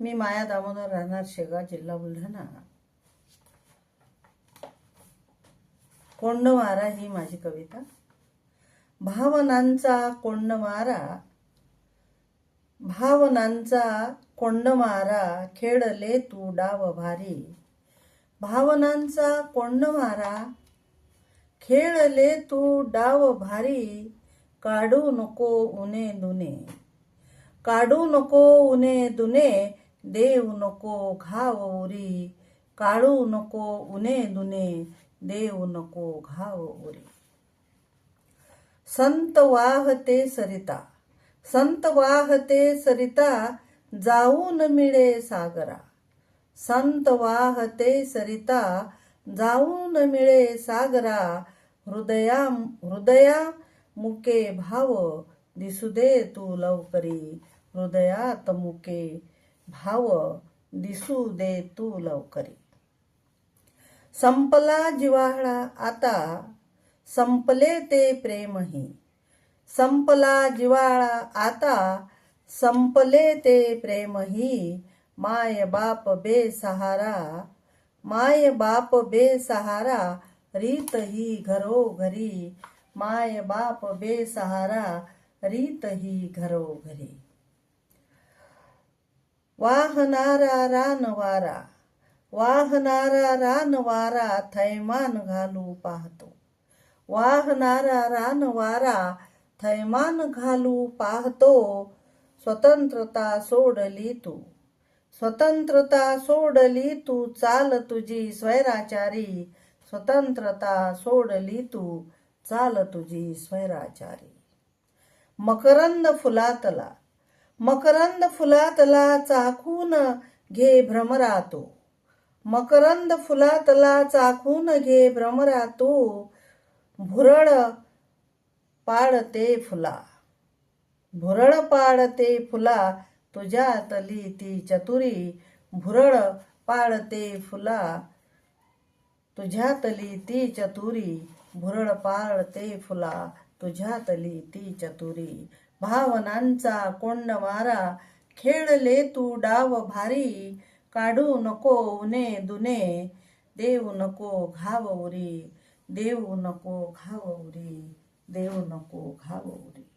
मी माया दामोदर राहणार शेगाव जिल्हा बुलढाणा. कोंडमारा ही माझी कविता. भावनांचा कोंडमारा भावनांचा कोंडमारा खेळले तू डाव भारी. भावनांचा कोंडमारा खेळले तू डाव भारी. काढू नको उने दुने काढू नको उने दुने देव नको घाव उरी काढू नको उने दुने देव नको घाव उरी संत वाहते सरिता संत वाहते सरिता जाऊन मिळे सागरा. संत वाहते सरिता जाऊन मिळे सागरा हृदया हृदया मुके भाव दिसू दे तू लवकरी हृदयात मुके भाव दिसू दे तू लवकरी. संपला जिव्हाळा आता संपले ते प्रेमही. संपला जिव्हाळा आता संपले ते प्रेमही. माय बाप बेसहारा माय बाप बेसहारा रीत ही घरोघरी. माय बाप बेसहारा रीत ही घरोघरी. वाहनारा रानवारा वाहनारा रानवारा थैमान घालू पाहतो वाहनारा रानवारा थैमान घालू पाहतो स्वतंत्रता सोडली तू स्वतंत्रता सोडली तू चाल तुझी स्वैराचारी स्वतंत्रता सोडली तू चाल तुझी स्वैराचारी मकरंद फुलातला मकरंद फुलातला चाखून घे भ्रमरातो मकरंद फुलातला चाखून घे भ्रमरातो भुरळ पाडते फुला. भुरळ पाडते फुला तुझ्यातली ती चतुरी. भुरळ पाडते फुला तुझ्यातली ती चतुरी. भुरळ पाडते फुला तुझ्यातली ती चतुरी. भावनांचा कोंड मारा खेळले तू डाव भारी काढू नको उने दुने. देऊ नको घाव उरी देऊ नको घाव उरी देऊ नको घाव उरी